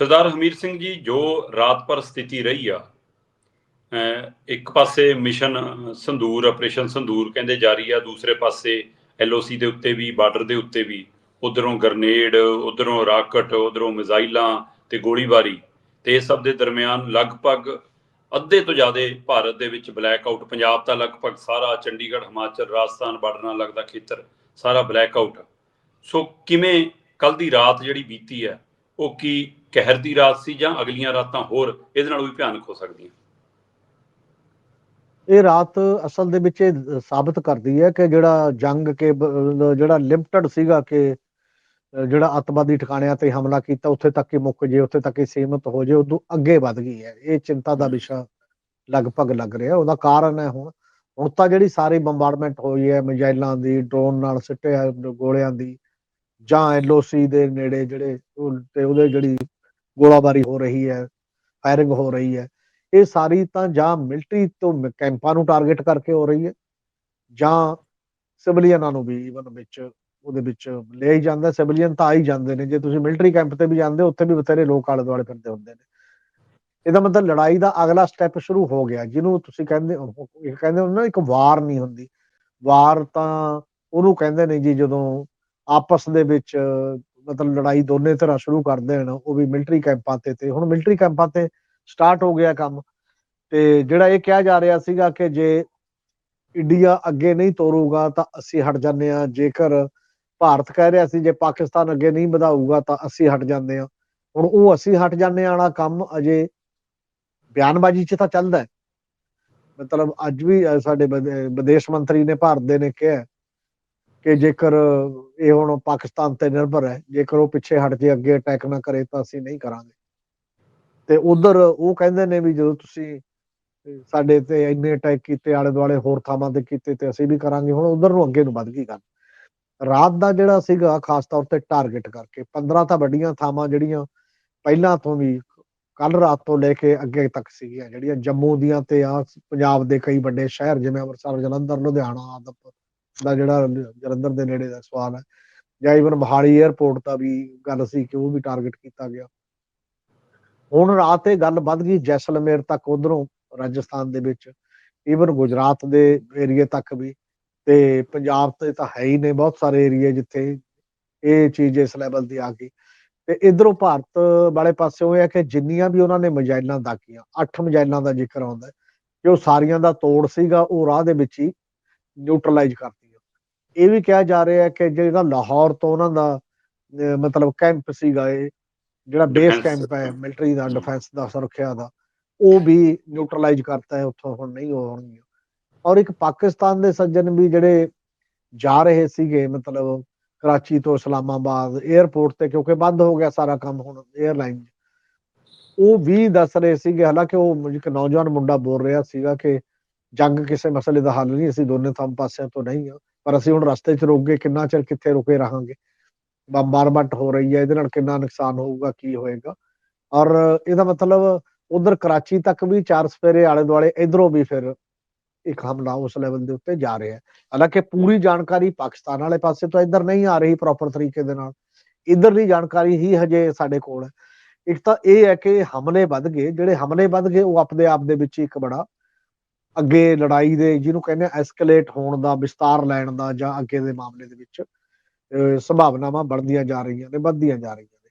ਸਰਦਾਰ ਹਮੀਰ ਸਿੰਘ ਜੀ, ਜੋ ਰਾਤ ਪਰ ਸਥਿਤੀ ਰਹੀ ਆ ਇੱਕ ਪਾਸੇ ਮਿਸ਼ਨ ਸੰਦੂਰ ਆਪਰੇਸ਼ਨ ਸੰਦੂਰ ਕਹਿੰਦੇ ਜਾਰੀ ਆ, ਦੂਸਰੇ ਪਾਸੇ ਐਲਓਸੀ ਦੇ ਉੱਤੇ ਵੀ, ਬਾਰਡਰ ਦੇ ਉੱਤੇ ਵੀ, ਉਧਰੋਂ ਗਰਨੇਡ, ਉਧਰੋਂ ਰਾਕਟ, ਉਧਰੋਂ ਮਿਜ਼ਾਈਲਾਂ ਤੇ ਗੋਲੀਬਾਰੀ ਤੇ ਇਹ ਸਭ ਦੇ ਦਰਮਿਆਨ ਲਗਭਗ ਅੱਧੇ ਤੋਂ ਜ਼ਿਆਦਾ ਭਾਰਤ ਦੇ ਵਿੱਚ ਬਲੈਕ ਆਊਟ, ਪੰਜਾਬ ਦਾ ਲਗਭਗ ਸਾਰਾ, ਚੰਡੀਗੜ੍ਹ, ਹਿਮਾਚਲ, ਰਾਜਸਥਾਨ, ਬਾਰਡਰ ਨਾਲ ਲੱਗਦਾ ਖੇਤਰ, ਸਾਰਾ ਬਲੈਕ ਆਊਟ। ਸੋ ਕਿਵੇਂ ਕੱਲ ਦੀ ਰਾਤ ਜਿਹੜੀ ਬੀਤੀ ਹੈ, ਉਹ ਕੀ ਕਹਿਰ ਦੀ ਰਾਤ ਸੀ ਜਾਂ ਅਗਲੀਆਂ ਰਾਤਾਂ ਹੋਰ ਇਹਦੇ ਨਾਲ ਵੀ ਭਿਆਨਕ ਹੋ ਸਕਦੀਆਂ। ਇਹ ਰਾਤ ਅਸਲ ਦੇ ਵਿੱਚ ਇਹ ਸਾਬਤ ਕਰਦੀ ਹੈ ਕਿ ਜਿਹੜਾ ਜੰਗ ਕੇ ਜਿਹੜਾ ਲਿਮਟਡ ਸੀਗਾ ਕਿ ਜਿਹੜਾ ਅੱਤਵਾਦੀ ਠਿਕਾਣਿਆਂ ਤੇ ਹਮਲਾ ਕੀਤਾ ਉੱਥੇ ਤੱਕ ਹੀ ਮੁੱਕ ਜੇ ਉੱਥੇ ਤੱਕ ਹੀ ਸੀਮਤ ਹੋ ਜੇ ਉਦੋਂ ਅੱਗੇ ਵੱਧ ਗਈ ਹੈ। ਇਹ ਚਿੰਤਾ ਦਾ ਵਿਸ਼ਾ ਲਗਭਗ ਲੱਗ ਰਿਹਾ। ਉਹਦਾ ਕਾਰਨ ਹੈ ਹੁਣ। ਹੁਣ ਤਾਂ ਜਿਹੜੀ ਸਾਰੀ ਬੰਬਾਰਡਮੈਂਟ ਹੋਈ ਹੈ ਮਿਜ਼ਾਈਲਾਂ ਦੀ ਡਰੋਨ ਨਾਲ ਸਿੱਟਿਆ ਗੋਲਿਆਂ ਦੀ ਜਾਂ ਐਲਓਸੀ ਦੇ ਨੇੜੇ ਜਿਹੜੇ ਤੇ ਉਹਦੇ ਜਿਹੜੀ ਗੋਲਾਬਾਰੀ ਹੋ ਰਹੀ ਹੈ ਫਾਇਰਿੰਗ ਹੋ ਰਹੀ ਹੈ, ਇਹ ਸਾਰੀ ਤਾਂ ਜਾਂ ਮਿਲਟਰੀ ਤੋਂ ਕੈਂਪਾਂ ਨੂੰ ਟਾਰਗੇਟ ਕਰਕੇ ਹੋ ਰਹੀ ਹੈ, ਜਾਂ ਸਿਵਲੀਅਨਾਂ ਨੂੰ ਵੀ ਇਵਨ ਵਿੱਚ ਉਹਦੇ ਵਿੱਚ ਲਿਆ ਹੀ ਜਾਂਦਾ ਸਿਵਲੀਅਨ ਤਾਂ ਆ ਹੀ ਜਾਂਦੇ ਨੇ, ਜੇ ਤੁਸੀਂ ਮਿਲਟਰੀ ਕੈਂਪ ਤੇ ਵੀ ਜਾਂਦੇ ਹੋ, ਉੱਥੇ ਵੀ ਬਥੇਰੇ ਲੋਕ ਆਲੇ ਦੁਆਲੇ ਫਿਰਦੇ ਹੁੰਦੇ ਨੇ। ਇਹਦਾ ਮਤਲਬ ਲੜਾਈ ਦਾ ਅਗਲਾ ਸਟੈਪ ਸ਼ੁਰੂ ਹੋ ਗਿਆ, ਜਿਹਨੂੰ ਤੁਸੀਂ ਕਹਿੰਦੇ ਹੋ, ਇਹ ਕਹਿੰਦੇ ਹੋ ਨਾ ਇੱਕ ਵਾਰ ਨਹੀਂ ਹੁੰਦੀ, ਵਾਰ ਤਾਂ ਉਹਨੂੰ ਕਹਿੰਦੇ ਨੇ ਜੀ ਜਦੋਂ ਆਪਸ ਦੇ ਵਿੱਚ ਮਤਲਬ ਲੜਾਈ ਦੋਨੇ ਤਰ੍ਹਾਂ ਸ਼ੁਰੂ ਕਰ ਦੇਣ, ਉਹ ਵੀ ਮਿਲਟਰੀ ਕੈਂਪਾਂ ਤੇ ਤੇ ਹੁਣ ਮਿਲਟਰੀ ਕੈਂਪਾਂ ਤੇ ਸਟਾਰਟ ਹੋ ਗਿਆ ਕੰਮ। ਤੇ ਜਿਹੜਾ ਇਹ ਕਿਹਾ ਜਾ ਰਿਹਾ ਸੀਗਾ ਕਿ ਜੇ ਇੰਡੀਆ ਅੱਗੇ ਨਹੀਂ ਤੋਰੂਗਾ ਤਾਂ ਅਸੀਂ ਹਟ ਜਾਂਦੇ ਆ ਜੇਕਰ ਭਾਰਤ ਕਹਿ ਰਿਹਾ ਸੀ ਜੇ ਪਾਕਿਸਤਾਨ ਅੱਗੇ ਨਹੀਂ ਵਧਾਊਗਾ ਤਾਂ ਅਸੀਂ ਹਟ ਜਾਂਦੇ ਆ ਹੁਣ ਉਹ ਅਸੀਂ ਹਟ ਜਾਂਦੇ ਆ ਵਾਲਾ ਕੰਮ ਅਜੇ ਬਿਆਨਬਾਜ਼ੀ 'ਚ ਤਾਂ ਚੱਲਦਾ ਮਤਲਬ ਅੱਜ ਵੀ ਸਾਡੇ ਵਿਦੇਸ਼ ਮੰਤਰੀ ਨੇ ਭਾਰਤ ਦੇ ਨੇ ਕਿਹਾ ਕਿ ਜੇਕਰ ਇਹ ਹੁਣ ਪਾਕਿਸਤਾਨ ਤੇ ਨਿਰਭਰ ਹੈ, ਜੇਕਰ ਉਹ ਪਿੱਛੇ ਹਟ ਜੇ, ਅੱਗੇ ਅਟੈਕ ਨਾ ਕਰੇ, ਤਾਂ ਅਸੀਂ ਨਹੀਂ ਕਰਾਂਗੇ। ਤੇ ਉਧਰ ਉਹ ਕਹਿੰਦੇ ਨੇ ਵੀ ਜਦੋਂ ਤੁਸੀਂ ਸਾਡੇ ਤੇ ਇੰਨੇ ਅਟੈਕ ਕੀਤੇ ਆਲੇ ਦੁਆਲੇ ਹੋਰ ਥਾਵਾਂ ਤੇ ਕੀਤੇ, ਤੇ ਅਸੀਂ ਵੀ ਕਰਾਂਗੇ। ਹੁਣ ਉਧਰ ਨੂੰ ਅੱਗੇ ਨੂੰ ਵੱਧ ਗਈ ਗੱਲ। ਰਾਤ ਦਾ ਜਿਹੜਾ ਸੀਗਾ, ਖਾਸ ਤੌਰ ਤੇ ਟਾਰਗੇਟ ਕਰਕੇ 15 ਤਾਂ ਵੱਡੀਆਂ ਥਾਵਾਂ ਜਿਹੜੀਆਂ ਪਹਿਲਾਂ ਤੋਂ ਵੀ ਕੱਲ ਰਾਤ ਤੋਂ ਲੈ ਕੇ ਅੱਗੇ ਤੱਕ ਸੀਗੀਆਂ, ਜਿਹੜੀਆਂ ਜੰਮੂ ਦੀਆਂ ਤੇ ਆ ਪੰਜਾਬ ਦੇ ਕਈ ਵੱਡੇ ਸ਼ਹਿਰ, ਜਿਵੇਂ ਅੰਮ੍ਰਿਤਸਰ, ਜਲੰਧਰ, ਲੁਧਿਆਣਾ ਆਦਮਪੁਰ ਦਾ ਜਿਹੜਾ ਜਲੰਧਰ ਦੇ ਨੇੜੇ ਦਾ ਸਵਾਲ ਹੈ। ਜਾਂ ਇਵਨ ਮੋਹਾਲੀ 에ਅਰਪੋਰਟ ਦਾ ਵੀ ਗੱਲ ਸੀ ਕਿ ਉਹ ਵੀ ਟਾਰਗੇਟ ਕੀਤਾ ਗਿਆ। ਹੁਣ ਰਾਤ ਇਹ ਗੱਲ ਵੱਧ ਗਈ ਜੈਸਲਮੇਰ ਤੱਕ ਉਧਰੋਂ ਰਾਜਸਥਾਨ ਦੇ ਵਿੱਚ। ਇਵਨ ਗੁਜਰਾਤ ਦੇ ਏਰੀਏ ਤੱਕ ਵੀ। ਤੇ ਪੰਜਾਬ ਤੇ ਤਾਂ ਹੈ ਹੀ ਨੇ ਬਹੁਤ ਸਾਰੇ ਏਰੀਏ ਜਿੱਥੇ ਇਹ ਚੀਜ਼ ਇਸ ਲੈਵਲ ਦੀ ਆ ਗਈ। ਤੇ ਇਧਰੋਂ ਭਾਰਤ ਵਾਲੇ ਪਾਸਿਓਂ ਇਹ ਹੈ ਕਿ ਜਿੰਨੀਆਂ ਵੀ ਉਹਨਾਂ ਨੇ ਮਜਾਇਲਾਂ ਦਾਗੀਆਂ, ਅੱਠ ਮਜਾਇਲਾਂ ਦਾ ਜ਼ਿਕਰ ਆਉਂਦਾ ਕਿ ਉਹ ਸਾਰੀਆਂ ਦਾ ਤੋੜ ਸੀਗਾ, ਉਹ ਰਾਹ ਦੇ ਵਿੱਚ ਹੀ ਨਿਊਟਰਲਾਈਜ਼ ਕਰਤੀਆਂ ਇਹ ਵੀ ਕਿਹਾ ਜਾ ਰਿਹਾ ਹੈ ਕਿ ਜਿਹੜਾ ਲਾਹੌਰ ਤੋਂ ਉਹਨਾਂ ਦਾ ਮਤਲਬ ਕੈਂਪ ਸੀਗਾ ਇਹ ਜਿਹੜਾ ਬੇਸ ਕੈਂਪ ਹੈ ਮਿਲਟਰੀ ਦਾ। ਡਿਫੈਂਸ ਦਾ ਸੁਰੱਖਿਆ ਦਾ ਉਹ ਵੀ ਨਿਊਟਰਲਾਈਜ਼ ਕਰਤਾ ਹੈ ਉੱਥੋਂ ਹੁਣ ਨਹੀਂ ਹੋਣਗੀਆਂ। ਔਰ ਇੱਕ ਪਾਕਿਸਤਾਨ ਦੇ ਸੱਜਣ ਵੀ ਜਿਹੜੇ ਜਾ ਰਹੇ ਸੀਗੇ ਮਤਲਬ ਕਰਾਚੀ ਤੋਂ ਇਸਲਾਮਾਬਾਦ 에ਅਰਪੋਰਟ ਤੇ ਕਿਉਂਕਿ ਬੰਦ ਹੋ ਗਿਆ ਸਾਰਾ ਕੰਮ ਹੁਣ 에ਅਰਲਾਈਨ ਉਹ ਵੀ ਦੱਸ ਰਹੇ ਸੀਗੇ ਹਾਲਾਂਕਿ ਉਹ ਇੱਕ ਨੌਜਵਾਨ ਮੁੰਡਾ ਬੋਲ ਰਿਹਾ ਸੀਗਾ ਕਿ ਜੰਗ ਕਿਸੇ ਮਸਲੇ ਦਾ ਹੱਲ ਨਹੀਂ ਅਸੀਂ ਦੋਨੇ ਥੰਮ ਪਾਸਿਆਂ ਤੋਂ ਨਹੀਂ ਆ ਪਰ ਅਸੀਂ ਹੁਣ ਰਸਤੇ 'ਚ ਰੁਕ ਗਏ, ਕਿੰਨਾ ਚਿਰ ਕਿੱਥੇ ਰੁਕੇ ਰਹਾਂਗੇ? ਬੰਬਾਰਮੈਂਟ ਹੋ ਰਹੀ ਹੈ, ਇਹਦੇ ਨਾਲ ਕਿੰਨਾ ਨੁਕਸਾਨ ਹੋਊਗਾ, ਕੀ ਹੋਏਗਾ? ਔਰ ਇਹਦਾ ਮਤਲਬ ਉਧਰ ਕਰਾਚੀ ਤੱਕ ਵੀ ਚਾਰ ਸਪੇਰੇ ਆਲੇ ਦੁਆਲੇ ਇਧਰੋਂ ਵੀ ਫਿਰ ਇੱਕ ਹਮਲਾ ਉਸ ਲੈਵਲ ਦੇ ਉੱਤੇ ਜਾ ਰਿਹਾ ਹੈ। ਹਾਲਾਂਕਿ ਪੂਰੀ ਜਾਣਕਾਰੀ ਪਾਕਿਸਤਾਨ ਵਾਲੇ ਪਾਸੇ ਤੋਂ ਇੱਧਰ ਨਹੀਂ ਆ ਰਹੀ ਪ੍ਰੋਪਰ ਤਰੀਕੇ ਦੇ ਨਾਲ। ਇਧਰਲੀ ਜਾਣਕਾਰੀ ਹੀ ਹਜੇ ਸਾਡੇ ਕੋਲ ਹੈ। ਇੱਕ ਤਾਂ ਇਹ ਹੈ ਕਿ ਹਮਲੇ ਵੱਧ ਗਏ, ਜਿਹੜੇ ਹਮਲੇ ਵੱਧ ਗਏ, ਉਹ ਆਪਣੇ ਆਪ ਦੇ ਵਿੱਚ ਇੱਕ ਬੜਾ ਅੱਗੇ ਲੜਾਈ ਦੇ ਜਿਹਨੂੰ ਕਹਿੰਦੇ ਐਸਕੇਲੇਟ ਹੋਣ ਦਾ, ਵਿਸਤਾਰ ਲੈਣ ਦਾ ਜਾਂ ਅੱਗੇ ਦੇ ਮਾਮਲੇ ਦੇ ਵਿੱਚ ਸੰਭਾਵਨਾਵਾਂ ਬਣਦੀਆਂ ਜਾ ਰਹੀਆਂ ਨੇ, ਵੱਧਦੀਆਂ ਜਾ ਰਹੀਆਂ ਨੇ।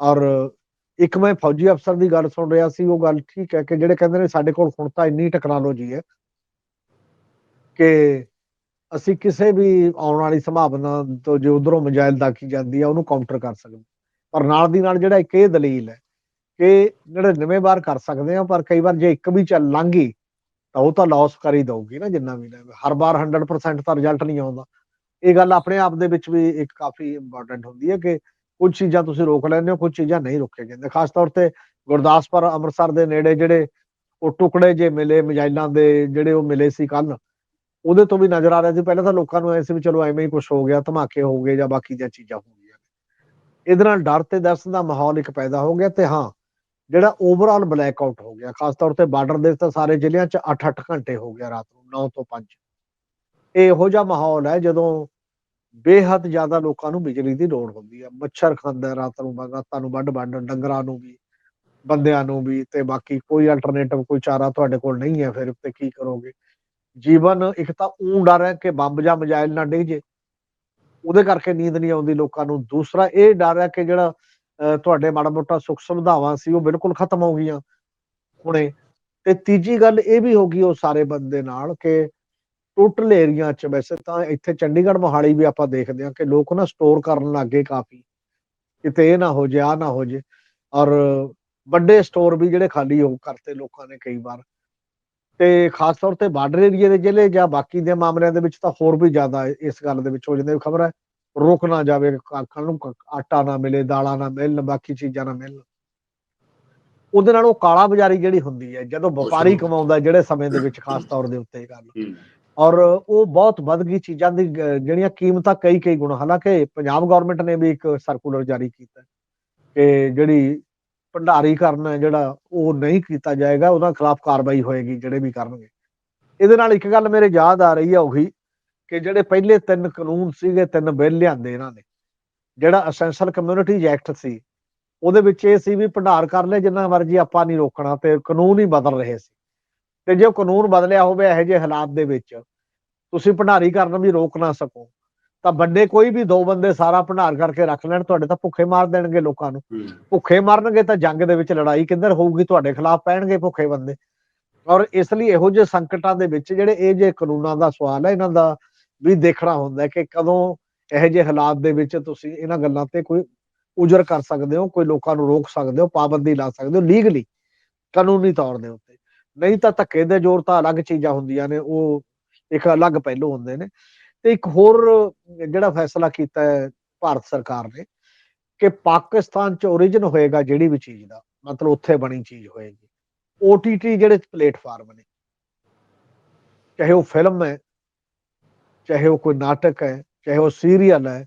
ਔਰ ਇੱਕ ਮੈਂ ਫੌਜੀ ਅਫਸਰ ਦੀ ਗੱਲ ਸੁਣ ਰਿਹਾ ਸੀ, ਉਹ ਗੱਲ ਠੀਕ ਹੈ ਕਿ ਜਿਹੜੇ ਕਹਿੰਦੇ ਨੇ ਸਾਡੇ ਕੋਲ ਹੁਣ ਤਾਂ ਇੰਨੀ ਟੈਕਨੋਲੋਜੀ ਹੈ ਕਿ ਅਸੀਂ ਕਿਸੇ ਵੀ ਆਉਣ ਵਾਲੀ ਸੰਭਾਵਨਾ ਤੋਂ ਜੇ ਉਧਰੋਂ ਮਜਾਇਲ ਦਾਖੀ ਜਾਂਦੀ ਹੈ, ਉਹਨੂੰ ਕਾਊਂਟਰ ਕਰ ਸਕਦੇ ਪਰ ਨਾਲ ਦੀ ਨਾਲ ਜਿਹੜਾ ਇੱਕ ਇਹ ਦਲੀਲ ਹੈ ਕਿ 99 ਵਾਰ ਕਰ ਸਕਦੇ ਆ ਪਰ ਕਈ ਵਾਰ ਜੇ ਇੱਕ ਵੀ ਚੱਲ ਲੰਘੀ ਤਾਂ ਉਹ ਤਾਂ ਲਾਸ ਕਰ ਹੀ ਦਊਗੀ ਨਾ ਜਿੰਨਾ ਵੀ ਲੈਵੇ ਹਰ ਵਾਰ 100% ਤਾਂ ਰਿਜ਼ਲਟ ਨਹੀਂ ਆਉਂਦਾ। ਇਹ ਗੱਲ ਆਪਣੇ ਆਪ ਦੇ ਵਿੱਚ ਵੀ ਇੱਕ ਕਾਫੀ ਇੰਪੋਰਟੈਂਟ ਹੁੰਦੀ ਹੈ ਕਿ ਕੁਝ ਚੀਜ਼ਾਂ ਤੁਸੀਂ ਰੋਕ ਲੈਂਦੇ ਹੋ, ਕੁਝ ਚੀਜ਼ਾਂ ਨਹੀਂ ਰੋਕੇ ਜਾਂਦੇ ਖਾਸ ਤੌਰ ਤੇ ਗੁਰਦਾਸਪੁਰ, ਅੰਮ੍ਰਿਤਸਰ ਦੇ ਨੇੜੇ ਜਿਹੜੇ ਉਹ ਟੁਕੜੇ ਜੇ ਮਿਲੇ, ਮਜਾਇਲਾਂ ਦੇ ਜਿਹੜੇ ਉਹ ਮਿਲੇ ਸੀ ਕੱਲ ਉਹਦੇ ਤੋਂ ਵੀ ਨਜ਼ਰ ਆ ਰਿਹਾ ਸੀ। ਪਹਿਲਾਂ ਤਾਂ ਲੋਕਾਂ ਨੂੰ ਐ ਸੀ ਵੀ ਚਲੋ ਐਵੇਂ ਹੀ ਕੁਝ ਹੋ ਗਿਆ, ਧਮਾਕੇ ਹੋ ਗਏ ਜਾਂ ਬਾਕੀ ਦੀਆਂ ਚੀਜ਼ਾਂ ਹੋ ਗਈਆਂ। ਇਹਦੇ ਨਾਲ ਡਰ ਤੇ ਦਹਿਸ਼ਤ ਦਾ ਮਾਹੌਲ ਇੱਕ ਪੈਦਾ ਹੋ ਗਿਆ ਤੇ ਹਾਂ ਜਿਹੜਾ ਓਵਰਆਲ ਬਲੈਕ ਆਊਟ ਹੋ ਗਿਆ, ਖਾਸ ਤੌਰ ਤੇ ਬਾਰਡਰ ਦੇ ਤਾਂ ਸਾਰੇ ਜ਼ਿਲ੍ਹਿਆਂ 'ਚ 8-8 ਘੰਟੇ ਹੋ ਗਿਆ ਰਾਤ ਨੂੰ 9 ਤੋਂ 5 ਇਹ ਇਹੋ ਜਿਹਾ ਮਾਹੌਲ ਹੈ ਜਦੋਂ ਬੇਹੱਦ ਜ਼ਿਆਦਾ ਲੋਕਾਂ ਨੂੰ ਬਿਜਲੀ ਦੀ ਲੋੜ ਹੁੰਦੀ ਹੈ ਮੱਛਰ ਖਾਂਦਾ ਰਾਤ ਨੂੰ ਰਾਤਾਂ ਨੂੰ ਵੱਢ ਵੱਢ ਡੰਗਰਾਂ ਨੂੰ ਵੀ, ਬੰਦਿਆਂ ਨੂੰ ਵੀ ਤੇ ਬਾਕੀ ਕੋਈ ਅਲਟਰਨੇਟਿਵ ਕੋਈ ਚਾਰਾ ਤੁਹਾਡੇ ਕੋਲ ਨਹੀਂ ਹੈ ਫਿਰ ਤੇ ਕੀ ਕਰੋਗੇ? ਜੀਵਨ ਇੱਕ ਤਾਂ ਊਂ ਡਰ ਹੈ ਕਿ ਬੰਬ ਜਾਂ ਮਜਾਇਲ ਨਾ ਡਿੱਗ ਜੇ, ਉਹਦੇ ਕਰਕੇ ਨੀਂਦ ਨਹੀਂ ਆਉਂਦੀ ਲੋਕਾਂ ਨੂੰ। ਦੂਸਰਾ ਇਹ ਡਰ ਹੈ ਕਿ ਜਿਹੜਾ ਤੁਹਾਡੇ ਮਾੜਾ ਮੋਟਾ ਸੁੱਖ ਸੁਵਿਧਾਵਾਂ ਸੀ, ਉਹ ਬਿਲਕੁਲ ਖਤਮ ਹੋ ਗਈਆਂ ਹੁਣੇ। ਤੇ ਤੀਜੀ ਗੱਲ ਇਹ ਵੀ ਹੋ ਗਈ ਉਹ ਸਾਰੇ ਬੰਦੇ ਨਾਲ ਕਿ ਟੋਟਲ ਏਰੀਆ ਚ ਵੈਸੇ ਤਾਂ ਇੱਥੇ ਚੰਡੀਗੜ੍ਹ ਮੋਹਾਲੀ ਵੀ ਆਪਾਂ ਦੇਖਦੇ ਹਾਂ ਕਿ ਲੋਕ ਨਾ ਸਟੋਰ ਕਰਨ ਲੱਗੇ ਕਾਫੀ। ਕਿਤੇ ਇਹ ਨਾ ਹੋ ਜੇ ਆ ਨਾ ਹੋ ਜੇ। ਔਰ ਵੱਡੇ ਸਟੋਰ ਵੀ ਜਿਹੜੇ ਖਾਲੀ ਹੋ ਕਰਤੇ ਲੋਕਾਂ ਨੇ ਕਈ ਵਾਰ। ਤੇ ਖਾਸ ਤੌਰ ਤੇ ਬਾਰਡਰ ਏਰੀਏ ਦੇ ਜ਼ਿਲ੍ਹੇ ਜਾਂ ਬਾਕੀ ਦੇ ਮਾਮਲਿਆਂ ਦੇ ਵਿੱਚ ਤਾਂ ਹੋਰ ਵੀ ਜ਼ਿਆਦਾ ਇਸ ਗੱਲ ਦੇ ਵਿੱਚ ਹੋ ਜਾਂਦੇ ਖਬਰ ਹੈ। ਰੁਕ ਨਾ ਜਾਵੇ ਕੱਲ ਨੂੰ ਆਟਾ ਨਾ ਮਿਲੇ ਦਾਲਾਂ ਨਾ ਮਿਲਣ ਬਾਕੀ ਚੀਜ਼ਾਂ ਨਾ ਮਿਲਣ। ਉਹਦੇ ਨਾਲ ਉਹ ਕਾਲਾ ਬਾਜ਼ਾਰੀ ਜਿਹੜੀ ਹੁੰਦੀ ਹੈ ਜਦੋਂ ਵਪਾਰੀ ਕਮਾਉਂਦਾ ਜਿਹੜੇ ਸਮੇਂ ਦੇ ਵਿੱਚ ਖਾਸ ਤੌਰ ਦੇ ਉੱਤੇ ਇਹ ਗੱਲ। ਔਰ ਉਹ ਬਹੁਤ ਵੱਧ ਗਈ ਚੀਜ਼ਾਂ ਦੀ ਜਿਹੜੀਆਂ ਕੀਮਤਾਂ ਕਈ ਕਈ ਗੁਣਾ। ਹਾਲਾਂਕਿ ਪੰਜਾਬ ਗਵਰਨਮੈਂਟ ਨੇ ਵੀ ਇੱਕ ਸਰਕੂਲਰ ਜਾਰੀ ਕੀਤਾ ਕਿ ਜਿਹੜੀ ਭੰਡਾਰੀਕਰਨ ਹੈ ਜਿਹੜਾ ਉਹ ਨਹੀਂ ਕੀਤਾ ਜਾਏਗਾ ਉਹਨਾਂ ਖਿਲਾਫ ਕਾਰਵਾਈ ਹੋਏਗੀ ਜਿਹੜੇ ਵੀ ਕਰਨਗੇ। ਇਹਦੇ ਨਾਲ ਇੱਕ ਗੱਲ ਮੇਰੇ ਯਾਦ ਆ ਰਹੀ ਹੈ ਉਹੀ। ਕਿ ਜਿਹੜੇ ਪਹਿਲੇ ਤਿੰਨ ਕਾਨੂੰਨ ਸੀਗੇ ਤਿੰਨ ਬਿੱਲ ਲਿਆਂਦੇ ਇਹਨਾਂ ਨੇ ਜਿਹੜਾ ਅਸੈਂਸ਼ੀਅਲ ਕਮਿਊਨਿਟੀਜ਼ ਐਕਟ ਸੀ ਉਹਦੇ ਵਿੱਚ ਇਹ ਸੀ ਵੀ ਭੰਡਾਰ ਕਰ ਲੈ ਜਿੰਨਾ ਮਰਜ਼ੀ ਆਪਾਂ ਨਹੀਂ ਰੋਕਣਾ ਤੇ ਕਾਨੂੰਨ ਹੀ ਬਦਲ ਰਹੇ ਸੀ। ਤੇ ਜੇ ਕਾਨੂੰਨ ਬਦਲਿਆ ਹੋਵੇ ਇਹੋ ਜਿਹੇ ਹਾਲਾਤ ਦੇ ਵਿੱਚ ਤੁਸੀਂ ਭੰਡਾਰੀ ਕਰਨ ਵੀ ਰੋਕ ਨਾ ਸਕੋ। ਤਾਂ ਵੱਡੇ ਕੋਈ ਵੀ ਦੋ ਬੰਦੇ ਸਾਰਾ ਭੰਡਾਰ ਕਰਕੇ ਰੱਖ ਲੈਣ ਤੁਹਾਡੇ ਤਾਂ ਭੁੱਖੇ ਮਾਰ ਦੇਣਗੇ ਲੋਕਾਂ ਨੂੰ। ਭੁੱਖੇ ਮਰਨਗੇ ਤਾਂ ਜੰਗ ਦੇ ਵਿੱਚ ਲੜਾਈ ਕਿੱਧਰ ਹੋਊਗੀ ਤੁਹਾਡੇ ਖਿਲਾਫ ਪੈਣਗੇ ਭੁੱਖੇ ਬੰਦੇ। ਔਰ ਇਸ ਲਈ ਇਹੋ ਜਿਹੇ ਸੰਕਟਾਂ ਦੇ ਵਿੱਚ ਜਿਹੜੇ ਇਹ ਜੇ ਕਾਨੂੰਨਾਂ ਦਾ ਸਵਾਲ ਹੈ ਇਹਨਾਂ ਦਾ ਵੀ ਦੇਖਣਾ ਹੁੰਦਾ ਕਿ ਕਦੋਂ ਇਹੋ ਜਿਹੇ ਹਾਲਾਤ ਦੇ ਵਿੱਚ ਤੁਸੀਂ ਇਹਨਾਂ ਗੱਲਾਂ ਤੇ ਕੋਈ ਉਜਰ ਕਰ ਸਕਦੇ ਹੋ, ਕੋਈ ਲੋਕਾਂ ਨੂੰ ਰੋਕ ਸਕਦੇ ਹੋ, ਪਾਬੰਦੀ ਲਾ ਸਕਦੇ ਹੋ ਲੀਗਲੀ ਕਾਨੂੰਨੀ ਤੌਰ ਦੇ ਉੱਤੇ। ਨਹੀਂ ਤਾਂ ਧੱਕੇ ਦੇ ਜ਼ੋਰ ਤਾਂ ਅਲੱਗ ਚੀਜ਼ਾਂ ਹੁੰਦੀਆਂ ਨੇ, ਉਹ ਇੱਕ ਅਲੱਗ ਪਹਿਲੂ ਹੁੰਦੇ ਨੇ। ਤੇ ਇੱਕ ਹੋਰ ਜਿਹੜਾ ਫੈਸਲਾ ਕੀਤਾ ਹੈ ਭਾਰਤ ਸਰਕਾਰ ਨੇ ਕਿ ਪਾਕਿਸਤਾਨ ਚ origin ਹੋਏਗਾ ਜਿਹੜੀ ਵੀ ਚੀਜ਼ ਦਾ, ਮਤਲਬ ਉੱਥੇ ਬਣੀ ਚੀਜ਼ ਹੋਏਗੀ। OTT ਜਿਹੜੇ ਪਲੇਟਫਾਰਮ ਨੇ, ਚਾਹੇ ਉਹ ਫਿਲਮ ਹੈ ਚਾਹੇ ਉਹ ਕੋਈ ਨਾਟਕ ਹੈ ਚਾਹੇ ਉਹ ਸੀਰੀਅਲ ਹੈ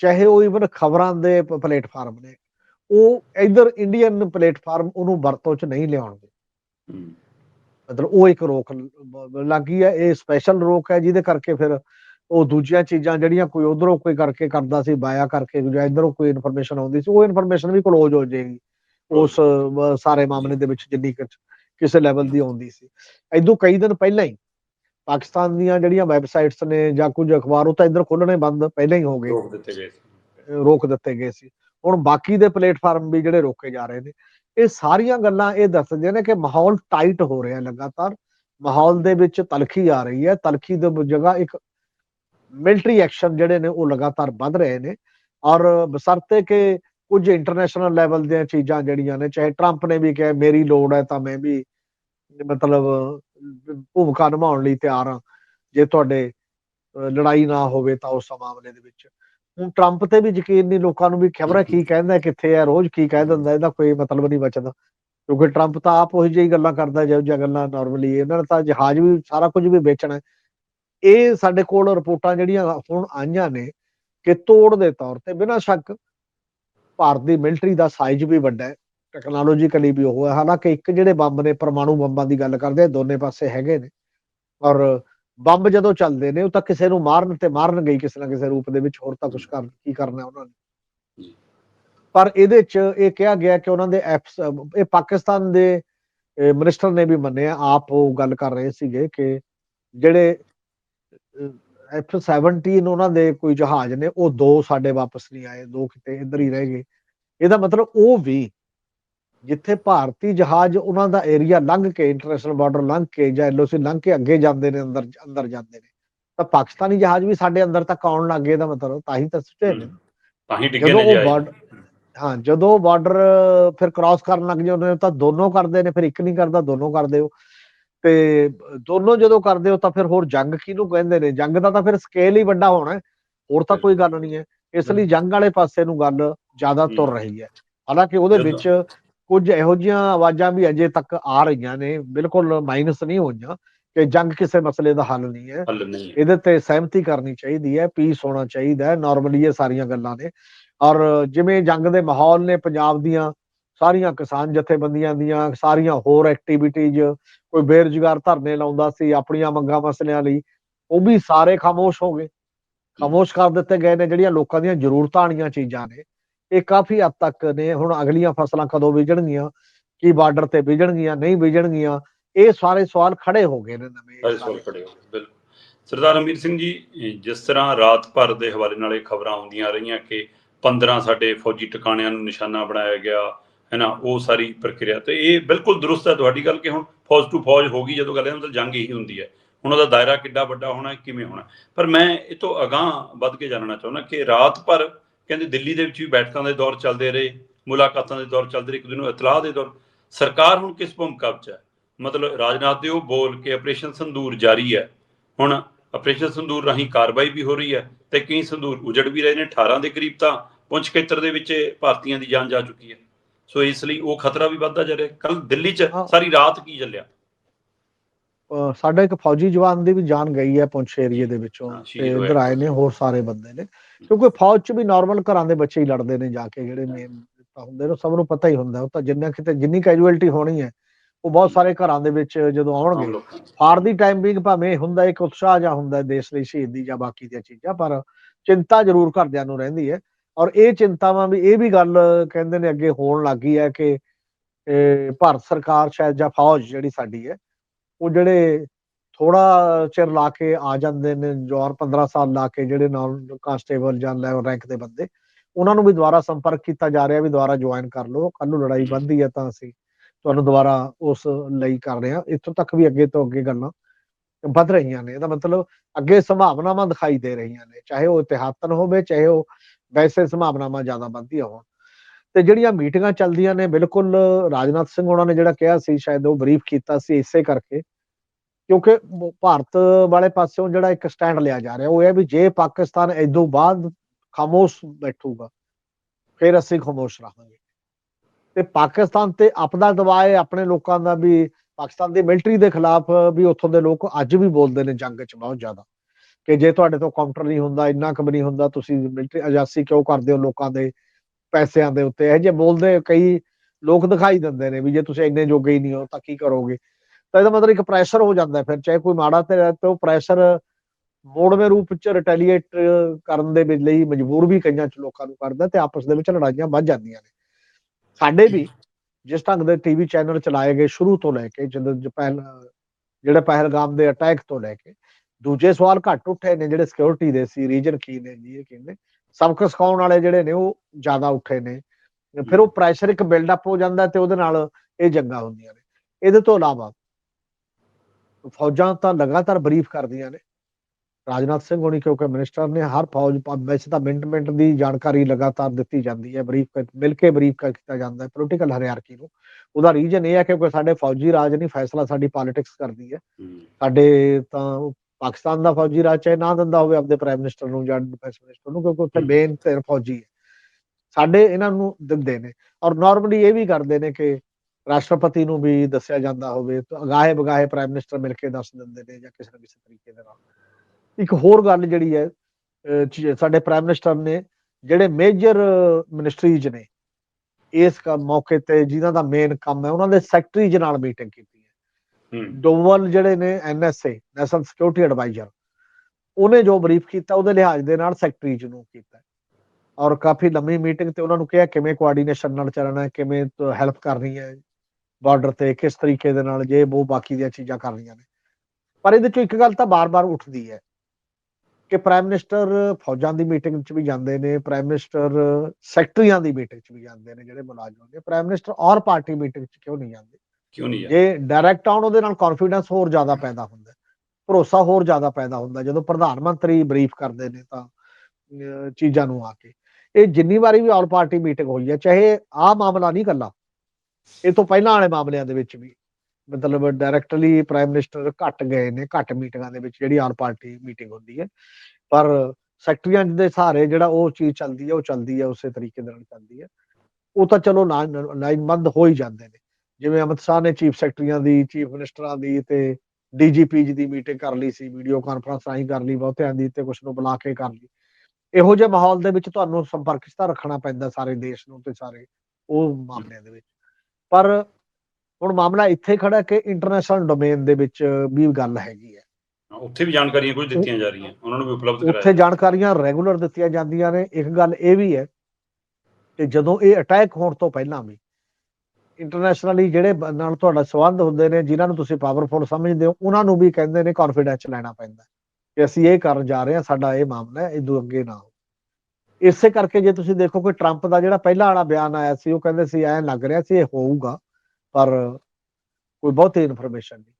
ਚਾਹੇ ਉਹ ਇਵਨ ਖਬਰਾਂ ਦੇ ਪਲੇਟਫਾਰਮ ਨੇ ਉਹ ਇਧਰ ਇੰਡੀਅਨ ਪਲੇਟਫਾਰਮ ਉਹਨੂੰ ਵਰਤੋਂ ਚ ਨਹੀਂ ਲਿਆਉਣਗੇ। ਮਤਲਬ ਉਹ ਇੱਕ ਰੋਕ ਲੱਗੀ ਹੈ ਇਹ ਸਪੈਸ਼ਲ ਰੋਕ ਹੈ ਜਿਹਦੇ ਕਰਕੇ ਫਿਰ ਉਹ ਦੂਜੀਆਂ ਚੀਜ਼ਾਂ ਜਿਹੜੀਆਂ ਕੋਈ ਉਧਰੋਂ ਕੋਈ ਕਰਕੇ ਕਰਦਾ ਸੀ ਬਾਇਆ ਕਰਕੇ ਜਾਂ ਇਧਰੋਂ ਕੋਈ ਇਨਫੋਰਮੇਸ਼ਨ ਆਉਂਦੀ ਸੀ ਉਹ ਇਨਫੋਰਮੇਸ਼ਨ ਵੀ ਕਲੋਜ਼ ਹੋ ਜਾਏਗੀ। ਉਸ ਸਾਰੇ ਮਾਮਲੇ ਦੇ ਵਿੱਚ ਜਿੰਨੀ ਕਿਸੇ ਲੈਵਲ ਦੀ ਆਉਂਦੀ ਸੀ। ਇਦੋਂ ਕਈ ਦਿਨ ਪਹਿਲਾਂ ਹੀ ਪਾਕਿਸਤਾਨ ਦੀਆਂ ਜਿਹੜੀਆਂ ਵੈਬਸਾਈਟਸ ਨੇ ਜਾਂ ਕੁਝ ਅਖਬਾਰ ਉਹ ਤਾਂ ਇੱਧਰ ਖੋਲਣੇ ਬੰਦ ਪਹਿਲਾਂ ਹੀ ਹੋ ਗਏ। ਰੋਕ ਦਿੱਤੇ ਗਏ ਸੀ। ਰੋਕ ਦਿੱਤੇ ਗਏ ਸੀ। ਹੁਣ ਬਾਕੀ ਦੇ ਪਲੇਟਫਾਰਮ ਵੀ ਜਿਹੜੇ ਰੋਕੇ ਜਾ ਰਹੇ ਨੇ ਇਹ ਸਾਰੀਆਂ ਗੱਲਾਂ ਇਹ ਦੱਸਦੀਆਂ ਨੇ ਕਿ ਮਾਹੌਲ ਟਾਈਟ ਹੋ ਰਿਹਾ ਲਗਾਤਾਰ। ਮਾਹੌਲ ਦੇ ਵਿੱਚ ਤਲਖੀ ਆ ਰਹੀ ਹੈ। ਤਲਖੀ ਦੇ ਜਗ੍ਹਾ ਇੱਕ ਮਿਲਟਰੀ ਐਕਸ਼ਨ ਜਿਹੜੇ ਨੇ ਉਹ ਲਗਾਤਾਰ ਵੱਧ ਰਹੇ ਨੇ। ਔਰ ਬਸਰਤੇ ਕਿ ਕੁਝ ਇੰਟਰਨੈਸ਼ਨਲ ਲੈਵਲ ਦੀਆਂ ਚੀਜ਼ਾਂ ਜਿਹੜੀਆਂ ਨੇ ਚਾਹੇ ਟਰੰਪ ਨੇ ਵੀ ਕਿਹਾ ਮੇਰੀ ਲੋੜ ਹੈ ਤਾਂ ਮੈਂ ਵੀ ਮਤਲਬ ਭੂਮਿਕਾ ਨਿਭਾਉਣ ਲਈ ਤਿਆਰ ਹਾਂ ਜੇ ਤੁਹਾਡੇ ਲੜਾਈ ਨਾ ਹੋਵੇ ਤਾਂ ਉਸ ਮਾਮਲੇ ਦੇ ਵਿੱਚ। ਹੁਣ ਟਰੰਪ ਤੇ ਵੀ ਯਕੀਨ ਨਹੀਂ ਲੋਕਾਂ ਨੂੰ ਵੀ ਖਬਰ ਕੀ ਕਹਿੰਦਾ ਕਿੱਥੇ ਹੈ ਰੋਜ਼ ਕੀ ਕਹਿ ਦਿੰਦਾ ਇਹਦਾ ਕੋਈ ਮਤਲਬ ਨਹੀਂ ਬਚਦਾ। ਕਿਉਂਕਿ ਟਰੰਪ ਤਾਂ ਆਪ ਉਹੀ ਜਿਹੀ ਗੱਲਾਂ ਕਰਦਾ ਜਿਹੋ ਜਿਹੀਆਂ ਗੱਲਾਂ ਨਾਰਮਲੀ ਇਹਨਾਂ ਨੇ ਤਾਂ ਜਹਾਜ਼ ਵੀ ਸਾਰਾ ਕੁਝ ਵੀ ਵੇਚਣਾ। ਇਹ ਸਾਡੇ ਕੋਲ ਰਿਪੋਰਟਾਂ ਜਿਹੜੀਆਂ ਹੁਣ ਆਈਆਂ ਨੇ ਕਿ ਤੋੜ ਦੇ ਤੌਰ ਤੇ ਬਿਨਾਂ ਸ਼ੱਕ ਭਾਰਤ ਦੀ ਮਿਲਟਰੀ ਦਾ ਸਾਈਜ਼ ਵੀ ਵੱਡਾ ਹੈ। ਟੈਕਨੋਲੋਜੀਕਲੀ ਵੀ ਉਹ ਹੈ। ਹਾਲਾਂਕਿ ਇੱਕ ਜਿਹੜੇ ਬੰਬ ਨੇ ਪਰਮਾਣੂ ਬੰਬਾਂ ਦੀ ਗੱਲ ਕਰਦੇ ਦੋਨੇ ਪਾਸੇ ਹੈਗੇ ਨੇ। ਔਰ ਬੰਬ ਜਦੋਂ ਚੱਲਦੇ ਨੇ ਉਹ ਤਾਂ ਕਿਸੇ ਨੂੰ ਮਾਰਨ ਤੇ ਮਾਰਨ ਗਈ ਕਿਸੇ ਨਾ ਕਿਸੇ ਰੂਪ ਦੇ ਵਿੱਚ ਹੋਰ ਤਾਂ ਕੁਝ ਕਰ ਕੀ ਕਰਨਾ ਉਹਨਾਂ ਨੇ। ਪਰ ਇਹਦੇ ਚ ਇਹ ਕਿਹਾ ਗਿਆ ਕਿ ਉਹਨਾਂ ਦੇ ਐਪਸ ਇਹ ਪਾਕਿਸਤਾਨ ਦੇ ਮਿਨਿਸਟਰ ਨੇ ਵੀ ਮੰਨਿਆ ਆਪ ਉਹ ਗੱਲ ਕਰ ਰਹੇ ਸੀਗੇ ਕਿ ਜਿਹੜੇ F17 ਉਹਨਾਂ ਦੇ ਕੋਈ ਜਹਾਜ਼ ਨੇ ਉਹ ਦੋ ਸਾਡੇ ਵਾਪਸ ਨਹੀਂ ਆਏ ਦੋ ਕਿਤੇ ਇੱਧਰ ਹੀ ਰਹਿ ਗਏ। ਇਹਦਾ ਮਤਲਬ ਉਹ ਵੀ ਜਿੱਥੇ ਭਾਰਤੀ ਜਹਾਜ਼ ਉਹਨਾਂ ਦਾ ਏਰੀਆ ਲੰਘ ਕੇ ਇੰਟਰਨੈਸ਼ਨਲ ਬਾਰਡਰ ਲੰਘ ਕੇ ਜਾਂ ਐਲਓਸੀ ਲੰਘ ਕੇ ਅੱਗੇ ਜਾਂਦੇ ਨੇ ਅੰਦਰ ਅੰਦਰ ਜਾਂਦੇ ਨੇ। ਤਾਂ ਪਾਕਿਸਤਾਨੀ ਜਹਾਜ਼ ਵੀ ਸਾਡੇ ਅੰਦਰ ਤੱਕ ਆਉਣ ਲੱਗ ਗਏ ਦਾ ਮਤਲਬ ਤਾਂ ਹੀ ਤਾਂ ਨੇ ਤਾਂ ਹੀ ਡਿੱਗੇ ਨੇ ਹਾਂ ਜਦੋਂ ਬਾਰਡਰ ਫਿਰ ਕ੍ਰਾਸ ਕਰਨ ਲੱਗ ਜਾਂਦੇ ਤਾਂ ਦੋਨੋਂ ਕਰਦੇ ਨੇ ਫਿਰ ਇੱਕ ਨਹੀਂ ਕਰਦਾ ਦੋਨੋਂ ਕਰਦੇ ਹੋ। ਤੇ ਦੋਨੋਂ ਜਦੋਂ ਕਰਦੇ ਹੋ ਤਾਂ ਫਿਰ ਹੋਰ ਜੰਗ ਕਿਹਨੂੰ ਕਹਿੰਦੇ ਨੇ? ਜੰਗ ਦਾ ਤਾਂ ਫਿਰ ਸਕੇਲ ਹੀ ਵੱਡਾ ਹੋਣਾ ਹੋਰ ਤਾਂ ਕੋਈ ਗੱਲ ਨਹੀਂ ਹੈ। ਇਸ ਲਈ ਜੰਗ ਵਾਲੇ ਪਾਸੇ ਨੂੰ ਗੱਲ ਜ਼ਿਆਦਾ ਤੁਰ। ਰਹੀ ਹੈ। ਹਾਲਾਂਕਿ ਉਹਦੇ ਵਿੱਚ ਕੁਝ ਇਹੋ ਜਿਹੀਆਂ ਆਵਾਜ਼ਾਂ ਵੀ ਅਜੇ ਤੱਕ ਆ ਰਹੀਆਂ ਨੇ ਬਿਲਕੁਲ ਮਾਈਨਸ ਨਹੀਂ ਹੋਈਆਂ ਕਿ ਜੰਗ ਕਿਸੇ ਮਸਲੇ ਦਾ ਹੱਲ ਨਹੀਂ ਹੈ। ਇਹਦੇ ਤੇ ਸਹਿਮਤੀ ਕਰਨੀ ਚਾਹੀਦੀ ਹੈ ਪੀਸ ਹੋਣਾ ਚਾਹੀਦਾ ਹੈ ਨਾਰਮਲੀ ਇਹ ਸਾਰੀਆਂ ਗੱਲਾਂ ਨੇ। ਔਰ ਜਿਵੇਂ ਜੰਗ ਦੇ ਮਾਹੌਲ ਨੇ ਪੰਜਾਬ ਦੀਆਂ ਸਾਰੀਆਂ ਕਿਸਾਨ ਜਥੇਬੰਦੀਆਂ ਦੀਆਂ ਸਾਰੀਆਂ ਹੋਰ ਐਕਟੀਵਿਟੀਜ਼ ਕੋਈ ਬੇਰੁਜ਼ਗਾਰ ਧਰਨੇ ਲਾਉਂਦਾ ਸੀ ਆਪਣੀਆਂ ਮੰਗਾਂ ਮਸਲਿਆਂ ਲਈ ਉਹ ਵੀ ਸਾਰੇ ਖਾਮੋਸ਼ ਹੋ ਗਏ। ਖਾਮੋਸ਼ ਕਰ ਦਿੱਤੇ ਗਏ ਨੇ ਜਿਹੜੀਆਂ ਲੋਕਾਂ ਦੀਆਂ ਜ਼ਰੂਰਤਾਂ ਵਾਲੀਆਂ ਚੀਜ਼ਾਂ ਨੇ। ਇਹ ਕਾਫੀ ਹੱਦ ਤੱਕ ਨੇ। ਹੁਣ ਅਗਲੀਆਂ ਫਸਲਾਂ ਕਦੋਂ ਬੀਜਣਗੀਆਂ? ਕੀ ਬਾਰਡਰ ਤੇ ਬੀਜਣਗੀਆਂ? ਨਹੀਂ ਬੀਜਣਗੀਆਂ? ਇਹ ਸਾਰੇ ਸਵਾਲ ਖੜੇ ਹੋ ਗਏ ਨੇ ਨਵੇਂ ਸਾਰੇ ਸਵਾਲ ਖੜੇ ਹੋ ਗਏ ਬਿਲਕੁਲ। ਸਰਦਾਰ ਅਮੀਰ ਸਿੰਘ ਜੀ ਜਿਸ ਤਰ੍ਹਾਂ ਰਾਤ ਭਰ ਦੇ ਹਵਾਲੇ ਨਾਲ ਇਹ ਖਬਰਾਂ ਆਉਂਦੀਆਂ ਰਹੀਆਂ ਕਿ 15 ਸਾਡੇ ਫੌਜੀ ਟਿਕਾਣਿਆਂ ਨੂੰ ਨਿਸ਼ਾਨਾ ਬਣਾਇਆ ਗਿਆ ਹੈ ਨਾ ਉਹ ਸਾਰੀ ਪ੍ਰਕਿਰਿਆ ਤੇ ਇਹ ਬਿਲਕੁਲ ਦਰੁਸਤ ਹੈ ਤੁਹਾਡੀ ਗੱਲ ਕਿ ਹੁਣ ਫੌਜ ਟੂ ਫੌਜ ਹੋ ਗਈ ਜਦੋਂ ਗੱਲ ਹੈ ਤਾਂ ਜੰਗ ਹੀ ਹੁੰਦੀ ਹੈ। ਹੁਣ ਉਹਦਾ ਦਾਇਰਾ ਕਿੱਡਾ ਵੱਡਾ ਹੋਣਾ ਕਿਵੇਂ ਹੋਣਾ? ਪਰ ਮੈਂ ਇਹ ਤੋਂ ਅਗਾਹ ਵੱਧ ਕੇ ਜਾਣਨਾ ਚਾਹੁੰਦਾ ਕਿ ਰਾਤ ਭਰ ਕਹਿੰਦੇ ਦਿੱਲੀ ਦੇ ਵਿੱਚ ਵੀ ਬੈਠਕਾਂ ਦੇ ਦੌਰ ਚੱਲਦੇ ਰਹੇ ਮੁਲਾਕਾਤਾਂ ਦੇ ਦੌਰ ਚੱਲਦੇ ਰਹੇ ਇੱਕ ਦੂਜੇ ਨੂੰ ਇਤਲਾਹ ਦੇ ਦੌਰ। ਸਰਕਾਰ ਹੁਣ ਕਿਸ ਭੂਮਿਕਾ ਵਿੱਚ ਹੈ? ਮਤਲਬ ਰਾਜਨਾਥ ਦੇ ਉਹ ਬੋਲ ਕੇ ਆਪਰੇਸ਼ਨ ਸੰਦੂਰ ਜਾਰੀ ਹੈ। ਹੁਣ ਆਪਰੇਸ਼ਨ ਸੰਦੂਰ ਰਾਹੀਂ ਕਾਰਵਾਈ ਵੀ ਹੋ ਰਹੀ ਹੈ ਤੇ ਕਈ ਸੰਦੂਰ ਉਜੜ ਵੀ ਰਹੇ ਨੇ 18 ਦੇ ਕਰੀਬ ਤਾਂ ਪੁੰਛ ਖੇਤਰ ਦੇ ਵਿੱਚ ਭਾਰਤੀਆਂ ਦੀ ਜਾਨ ਜਾ ਚੁੱਕੀ ਹੈ। ਸੋ ਇਸ ਲਈ ਉਹ ਖਤਰਾ ਵੀ ਵੱਧਦਾ ਜਾ ਰਿਹਾ। ਕੱਲ ਦਿੱਲੀ 'ਚ। ਸਾਰੀ ਰਾਤ ਕੀ ਚੱਲਿਆ? ਸਾਡਾ ਇੱਕ ਫੌਜੀ ਜਵਾਨ ਦੀ ਵੀ ਜਾਨ ਗਈ ਹੈ ਪੁੰਛ ਏਰੀਏ ਦੇ ਵਿੱਚੋਂ ਤੇ। ਇੱਧਰ ਆਏ ਨੇ ਹੋਰ ਸਾਰੇ ਬੰਦੇ ਨੇ ਕਿਉਂਕਿ ਫੌਜ 'ਚ ਵੀ ਨਾਰਮਲ ਘਰਾਂ ਦੇ ਬੱਚੇ ਹੀ ਲੜਦੇ ਨੇ ਜਾ ਕੇ ਜਿਹੜੇ ਮੇਨ ਹੁੰਦੇ ਨੇ ਸਭ ਨੂੰ ਪਤਾ ਹੀ ਹੁੰਦਾ ਉਹ ਤਾਂ ਜਿੰਨਾ ਕਿਤੇ ਜਿੰਨੀ ਕੈਜੂਅਲਟੀ ਹੋਣੀ ਹੈ ਉਹ ਬਹੁਤ ਸਾਰੇ ਘਰਾਂ ਦੇ ਵਿੱਚ ਜਦੋਂ ਆਉਣਗੇ। ਫਾਰ ਦੀ ਟਾਈਮ ਬਿੰਗ ਭਾਵੇਂ ਹੁੰਦਾ ਇੱਕ ਉਤਸ਼ਾਹ ਜਾਂ ਹੁੰਦਾ ਦੇਸ਼ ਲਈ ਸ਼ਹੀਦੀ ਜਾਂ ਬਾਕੀ ਦੀਆਂ ਚੀਜ਼ਾਂ ਪਰ ਚਿੰਤਾ ਜ਼ਰੂਰ ਘਰਦਿਆਂ ਨੂੰ ਰਹਿੰਦੀ ਹੈ ਔਰ ਇਹ ਚਿੰਤਾਵਾਂ ਵੀ ਇਹ ਵੀ ਗੱਲ ਕਹਿੰਦੇ ਨੇ ਅੱਗੇ ਹੋਣ ਲੱਗੀ ਹੈ ਕਿ ਇਹ ਭਾਰਤ ਸਰਕਾਰ ਸ਼ਾਇਦ ਜਾਂ ਫੌਜ ਜਿਹੜੀ ਸਾਡੀ ਹੈ ਉਹ ਜਿਹੜੇ ਥੋੜਾ ਚਿਰ ਲਾ ਕੇ ਆ ਜਾਂਦੇ ਨੇ ਜੋਰ 15 ਸਾਲ ਲਾ ਕੇ ਜਿਹੜੇ ਨਾਨ ਕਾਂਸਟੇਬਲ ਜਾਂ ਲੈਵਲ ਰੈਂਕ ਦੇ ਬੰਦੇ, ਉਹਨਾਂ ਨੂੰ ਵੀ ਦੁਬਾਰਾ ਸੰਪਰਕ ਕੀਤਾ ਜਾ ਰਿਹਾ ਵੀ ਦੁਬਾਰਾ ਜੁਆਇਨ ਕਰ ਲਓ ਕੱਲ ਨੂੰ ਲੜਾਈ ਵੱਧਦੀ ਹੈ ਤਾਂ ਅਸੀਂ ਤੁਹਾਨੂੰ ਦੁਬਾਰਾ ਉਸ ਲਈ ਕਰ ਰਹੇ ਹਾਂ। ਇੱਥੋਂ ਤੱਕ ਵੀ ਅੱਗੇ ਤੋਂ ਅੱਗੇ ਗੱਲਾਂ ਵੱਧ ਰਹੀਆਂ ਨੇ। ਇਹਦਾ ਮਤਲਬ ਅੱਗੇ ਸੰਭਾਵਨਾਵਾਂ ਦਿਖਾਈ ਦੇ ਰਹੀਆਂ ਨੇ, ਚਾਹੇ ਉਹ ਇਤਿਹਾਸਨ ਹੋਵੇ, ਚਾਹੇ ਉਹ ਵੈਸੇ ਸੰਭਾਵਨਾਵਾਂ ਜ਼ਿਆਦਾ ਵੱਧਦੀਆਂ ਹੋਣ। ਤੇ ਜਿਹੜੀਆਂ ਮੀਟਿੰਗਾਂ ਚੱਲਦੀਆਂ ਨੇ, ਬਿਲਕੁਲ ਰਾਜਨਾਥ ਸਿੰਘ ਉਹਨਾਂ ਨੇ ਜਿਹੜਾ ਕਿਹਾ ਸੀ, ਸ਼ਾਇਦ ਉਹ ਬਰੀਫ ਕੀਤਾ ਸੀ ਇਸੇ ਕਰਕੇ, ਕਿਉਂਕਿ ਭਾਰਤ ਵਾਲੇ ਪਾਸਿਓਂ ਜਿਹੜਾ ਇੱਕ ਸਟੈਂਡ ਲਿਆ ਜਾ ਰਿਹਾ, ਉਹ ਇਹ ਵੀ ਜੇ ਪਾਕਿਸਤਾਨ ਇਦੋਂ ਬਾਅਦ ਖਾਮੋਸ਼ ਬੈਠੂਗਾ, ਫਿਰ ਅਸੀਂ ਖਾਮੋਸ਼ ਰਹਾਂਗੇ। ਤੇ ਪਾਕਿਸਤਾਨ ਤੇ ਆਪਦਾ ਦਬਾਅ ਹੈ ਆਪਣੇ ਲੋਕਾਂ ਦਾ ਵੀ, ਪਾਕਿਸਤਾਨ ਦੀ ਮਿਲਟਰੀ ਦੇ ਖਿਲਾਫ ਵੀ ਉੱਥੋਂ ਦੇ ਲੋਕ ਅੱਜ ਵੀ ਬੋਲਦੇ ਨੇ ਜੰਗ 'ਚ ਬਹੁਤ ਜ਼ਿਆਦਾ, ਕਿ ਜੇ ਤੁਹਾਡੇ ਤੋਂ ਕਾਊਂਟਰ ਨਹੀਂ ਹੁੰਦਾ, ਇੰਨਾ ਕੁ ਨਹੀਂ ਹੁੰਦਾ, ਤੁਸੀਂ ਮਿਲਟਰੀ, ਅਜਾਸੀ ਕਿਉਂ ਕਰਦੇ ਹੋ ਲੋਕਾਂ ਦੇ? ਪੈਸਿਆਂ ਦੇ ਉੱਤੇ, ਇਹ ਜੇ ਬੋਲਦੇ ਕਈ ਲੋਕ ਦਿਖਾਈ ਦਿੰਦੇ ਨੇ ਵੀ ਜੇ ਤੁਸੀਂ ਇੰਨੇ ਜੋਗੇ ਹੀ ਨਹੀਂ ਹੋ ਤਾਂ ਕੀ ਕਰੋਗੇ? ਤਾਂ ਇਹਦਾ ਮਤਲਬ ਇੱਕ ਪ੍ਰੈਸ਼ਰ ਹੋ ਜਾਂਦਾ ਫਿਰ, ਚਾਹੇ ਕੋਈ ਮਾੜਾ ਤੇ ਤੇ ਉਹ ਪ੍ਰੈਸ਼ਰ ਮੋੜਵੇਂ ਰੂਪ ਚ ਰਿਟੈਲੀਏਟ ਕਰਨ ਦੇ ਲਈ ਮਜਬੂਰ ਵੀ ਕਈਆਂ ਚ ਲੋਕਾਂ ਨੂੰ ਕਰਦਾ ਤੇ ਆਪਸ ਦੇ ਵਿੱਚ ਲੜਾਈਆਂ ਵੱਧ ਜਾਂਦੀਆਂ ਨੇ। ਸਾਡੇ ਵੀ ਜਿਸ ਢੰਗ ਦੇ ਟੀਵੀ ਚੈਨਲ ਚਲਾਏ ਗਏ ਸ਼ੁਰੂ ਤੋਂ ਲੈ ਕੇ, ਜਦੋਂ ਜ- ਜਿਹੜੇ ਪਹਿਲਗਾਮ ਦੇ ਅਟੈਕ ਤੋਂ ਲੈ ਕੇ, ਦੂਜੇ ਸਵਾਲ ਘੱਟ ਉੱਠੇ ਨੇ ਜਿਹੜੇ ਸਿਕਿਉਰਿਟੀ ਦੇ ਸੀ ਰੀਜਨ ਕੀ ਨੇ ਜੀ ਇਹ ਕਹਿੰਦੇ ਸਬਕ ਸਿਖਾਉਣ ਵਾਲੇ ਜਿਹੜੇ ਨੇ ਉਹ ਜ਼ਿਆਦਾ ਉੱਠੇ ਨੇ। ਫਿਰ ਉਹ ਪ੍ਰੈਸ਼ਰ ਇੱਕ ਬਿਲਡ ਅਪ ਹੋ ਜਾਂਦਾ ਤੇ ਉਹਦੇ ਨਾਲ ਇਹ ਜੰਗਾਂ ਹੁੰਦੀਆਂ ਨੇ। ਇਹਦੇ ਤੋਂ ਇਲਾਵਾ ਫੌਜਾਂ ਤਾਂ ਲਗਾਤਾਰ ਬਰੀਫ ਕਰਦੀਆਂ ਨੇ। ਰਾਜਨਾਥ ਸਿੰਘ ਹੋਣੀ ਕਿਉਂਕਿ ਮਿਨਿਸਟਰ ਨੇ ਹਰ ਫੌਜ ਵੈਸੇ ਤਾਂ ਮਿੰਟ ਮਿੰਟ ਦੀ ਜਾਣਕਾਰੀ ਲਗਾਤਾਰ ਦਿੱਤੀ ਜਾਂਦੀ ਹੈ ਬਰੀਫ ਮਿਲ ਕੇ ਬਰੀਫ ਕੀਤਾ ਜਾਂਦਾ ਹੈ ਪੋਲੀਟੀਕਲ ਹਰਿਆਰਕੀ ਨੂੰ। ਉਹਦਾ ਰੀਜਨ ਇਹ ਹੈ ਕਿ ਕੋਈ ਸਾਡੇ ਫੌਜੀ ਰਾਜ ਨਹੀਂ ਫੈਸਲਾ ਸਾਡੀ ਪੋਲਿਟਿਕਸ ਕਰਦੀ ਹੂੰ। ਸਾਡੇ ਤਾਂ ਪਾਕਿਸਤਾਨ ਦਾ ਫੌਜੀ ਰਾਜ ਚਾਹੇ ਨਾ ਦਿੰਦਾ ਹੋਵੇ ਆਪਣੇ ਪ੍ਰਾਈਮ ਮਿਨਿਸਟਰ ਨੂੰ ਜਾਂ ਡਿਫੈਂਸ ਮਿਨਿਸਟਰ ਨੂੰ ਕਿਉਂਕਿ ਉੱਥੇ। ਮੇਨ ਤੇ ਫੌਜੀ ਹੈ। ਸਾਡੇ ਇਹਨਾਂ ਨੂੰ ਦਿੰਦੇ ਨੇ। ਔਰ ਨਾਰਮਲੀ ਇਹ ਵੀ ਕਰਦੇ ਨੇ ਕਿ ਰਾਸ਼ਟਰਪਤੀ ਨੂੰ ਵੀ ਦੱਸਿਆ ਜਾਂਦਾ ਹੋਵੇ ਤਾਂ ਅਗਾਹੇ ਬਗਾਹੇ ਪ੍ਰਾਈਮ ਮਿਨਿਸਟਰ ਮਿਲ ਕੇ ਦੱਸ ਦਿੰਦੇ ਨੇ ਜਾਂ ਕਿਸੇ ਨਾ ਕਿਸੇ ਤਰੀਕੇ ਦੇ ਨਾਲ। ਇੱਕ ਹੋਰ ਗੱਲ ਜਿਹੜੀ ਹੈ ਸਾਡੇ ਪ੍ਰਾਈਮ ਮਿਨਿਸਟਰ ਨੇ ਜਿਹੜੇ ਮੇਜਰ ਮਿਨਿਸਟਰੀਜ਼ ਨੇ ਇਸ ਕ- ਮੌਕੇ ਤੇ ਜਿਨ੍ਹਾਂ ਦਾ ਮੇਨ ਕੰਮ ਹੈ ਉਹਨਾਂ ਦੇ ਸੈਕਟਰੀਜ਼ ਨਾਲ ਮੀਟਿੰਗ ਕੀਤੀ। ਡੋਵਲ ਜਿਹੜੇ ਨੇ ਐਨਐਸਏ, ਨੈਸ਼ਨਲ ਸਿਕਿਉਰਿਟੀ ਐਡਵਾਈਜ਼ਰ, ਉਹਨੇ ਜੋ ਬਰੀਫ ਕੀਤਾ, ਉਹਦੇ ਲਿਹਾਜ਼ ਦੇ ਨਾਲ ਸੈਕਟਰੀਜ਼ ਨੂੰ ਕੀਤਾ। ਔਰ ਕਾਫੀ ਲੰਮੀ ਮੀਟਿੰਗ ਤੇ ਉਹਨਾਂ ਨੂੰ ਕਿਹਾ ਕਿਵੇਂ ਕੋਆਰਡੀਨੇਸ਼ਨ ਨਾਲ ਚੱਲਣਾ ਹੈ ਕਿਵੇਂ ਹੈਲਪ ਕਰਨੀ ਹੈ ਬਾਰਡਰ ਤੇ ਕਿਸ ਤਰੀਕੇ ਦੇ ਨਾਲ ਜੇ ਉਹ ਬਾਕੀ ਦੀਆਂ ਚੀਜ਼ਾਂ ਕਰਨੀਆਂ ਨੇ। ਪਰ ਇਹਦੇ ਚੋਂ ਇੱਕ ਗੱਲ ਤਾਂ ਬਾਰ-ਬਾਰ ਉੱਠਦੀ ਹੈ ਕਿ ਪ੍ਰਾਈਮ ਮਿਨਿਸਟਰ ਫੌਜਾਂ ਦੀ ਮੀਟਿੰਗ 'ਚ ਵੀ ਜਾਂਦੇ ਨੇ ਪ੍ਰਾਈਮ ਮਿਨਿਸਟਰ ਸੈਕਟਰੀਆਂ ਦੀ ਮੀਟਿੰਗ 'ਚ ਵੀ ਜਾਂਦੇ ਨੇ ਜਿਹੜੇ ਮੁਲਾਜ਼ਮ ਨੇ। ਪ੍ਰਾਈਮ ਮਿਨਿਸਟਰ ਔਰ ਪਾਰਟੀ ਮੀਟਿੰਗ 'ਚ ਕਿਉਂ ਨਹੀਂ ਜਾਂਦੇ? ਕਿਉਂ ਨਹੀਂ ਜੇ ਡਾਇਰੈਕਟ ਆਉਣ, ਉਹਦੇ ਨਾਲ ਕੌਨਫੀਡੈਂਸ ਹੋਰ ਜ਼ਿਆਦਾ ਪੈਦਾ ਹੁੰਦਾ। ਭਰੋਸਾ ਹੋਰ ਜ਼ਿਆਦਾ ਪੈਦਾ ਹੁੰਦਾ। ਜਦੋਂ ਪ੍ਰਧਾਨ ਮੰਤਰੀ ਬਰੀਫ ਕਰਦੇ ਨੇ ਤਾਂ ਚੀਜ਼ਾਂ ਨੂੰ ਆ ਕੇ। ਇਹ ਜਿੰਨੀ ਵਾਰੀ ਵੀ ਆਲ ਪਾਰਟੀ ਮੀਟਿੰਗ ਹੋਈ ਹੈ ਚਾਹੇ ਆਹ ਮਾਮਲਾ ਨਹੀਂ ਕੱਲਾ ਇਹ ਤੋਂ ਪਹਿਲਾਂ ਵਾਲੇ ਮਾਮਲਿਆਂ ਦੇ ਵਿੱਚ ਵੀ। ਮਤਲਬ ਡਾਇਰੈਕਟਲੀ ਪ੍ਰਾਈਮ ਮਿਨਿਸਟਰ ਘਟ ਗਏ ਨੇ, ਘੱਟ ਮੀਟਿੰਗਾਂ ਦੇ ਵਿੱਚ ਜਿਹੜੀ ਆਲ ਪਾਰਟੀ ਮੀਟਿੰਗ ਹੁੰਦੀ ਹੈ। ਪਰ ਸੈਕਟਰੀਆਂ ਦੇ ਸਹਾਰੇ ਜਿਹੜਾ ਉਹ ਚੀਜ਼ ਚੱਲਦੀ ਹੈ, ਉਹ ਚੱਲਦੀ ਹੈ, ਉਸੇ ਤਰੀਕੇ ਦੇ ਨਾਲ ਚੱਲਦੀ ਹੈ। ਉਹ ਤਾਂ ਚਲੋ ਲਾਈਨਬੰਦ ਹੋ ਹੀ ਜਾਂਦੇ ਨੇ। ਜਿਵੇਂ ਅਮਿਤ ਸ਼ਾਹ ਨੇ ਚੀਫ ਸੈਕਟਰੀਆਂ ਦੀ ਚੀਫ ਮਿਨਿਸਟਰਾਂ ਦੀ ਤੇ ਡੀਜੀਪੀ ਦੀ ਮੀਟਿੰਗ ਕਰ ਲਈ ਸੀ ਵੀਡੀਓ ਕਾਨਫਰੰਸ ਰਾਹੀਂ ਕਰ ਲਈ ਬਹੁਤਿਆਂ ਦੀ ਤੇ ਕੁਝ ਨੂੰ ਬੁਲਾ ਕੇ ਕਰ ਲਈ। ਇਹੋ ਜਿਹੇ ਮਾਹੌਲ ਦੇ ਵਿੱਚ ਤੁਹਾਨੂੰ ਸੰਪਰਕ ਤਾਂ ਰੱਖਣਾ ਪੈਂਦਾ ਸਾਰੇ ਦੇਸ਼ ਨੂੰ ਤੇ ਸਾਰੇ ਉਹ ਮਾਮਲਿਆਂ ਦੇ ਵਿੱਚ। ਪਰ ਹੁਣ ਮਾਮਲਾ ਇੱਥੇ ਖੜਾ ਕਿ ਇੰਟਰਨੈਸ਼ਨਲ ਡੋਮੇਨ ਦੇ ਵਿੱਚ ਵੀ ਗੱਲ ਹੈਗੀ ਹੈ। ਉੱਥੇ ਵੀ ਜਾਣਕਾਰੀਆਂ ਕੁਝ ਦਿੱਤੀਆਂ ਜਾ ਰਹੀਆਂ ਉਹਨਾਂ ਨੂੰ ਵੀ ਉਪਲਬਧ ਉੱਥੇ ਕਰਾਇਆ ਜਾਣਕਾਰੀਆਂ ਰੈਗੂਲਰ ਦਿੱਤੀਆਂ ਜਾਂਦੀਆਂ ਨੇ। ਇੱਕ ਗੱਲ ਇਹ ਵੀ ਹੈ ਕਿ ਜਦੋਂ ਇਹ ਅਟੈਕ ਹੋਣ ਤੋਂ ਪਹਿਲਾਂ ਵੀ ਇੰਟਰਨੈਸ਼ਨਲੀ ਜਿਹੜੇ ਨਾਲ ਤੁਹਾਡਾ ਸੰਬੰਧ ਹੁੰਦੇ ਨੇ ਜਿਨ੍ਹਾਂ ਨੂੰ ਤੁਸੀਂ ਪਾਵਰਫੁਲ ਸਮਝਦੇ ਹੋ ਉਹਨਾਂ ਨੂੰ ਵੀ ਕਹਿੰਦੇ ਨੇ ਕੌਨਫੀਡੈਂਸ ਲੈਣਾ ਪੈਂਦਾ ਕਿ ਅਸੀਂ ਇਹ ਕਰਨ ਜਾ ਰਹੇ ਹਾਂ ਸਾਡਾ ਇਹ ਮਾਮਲਾ ਹੈ ਇਦੋਂ ਅੱਗੇ ਨਾ ਇਸੇ ਕਰਕੇ ਜੇ ਤੁਸੀਂ ਦੇਖੋ ਕਿ ਟਰੰਪ ਦਾ ਜਿਹੜਾ ਪਹਿਲਾ ਵਾਲਾ ਬਿਆਨ ਆਇਆ ਸੀ ਉਹ ਕਹਿੰਦੇ ਸੀ ਐਂ ਲੱਗ ਰਿਹਾ ਸੀ ਇਹ ਹੋਊਗਾ ਪਰ ਕੋਈ ਬਹੁਤੀ ਇਨਫੋਰਮੇਸ਼ਨ ਨਹੀਂ।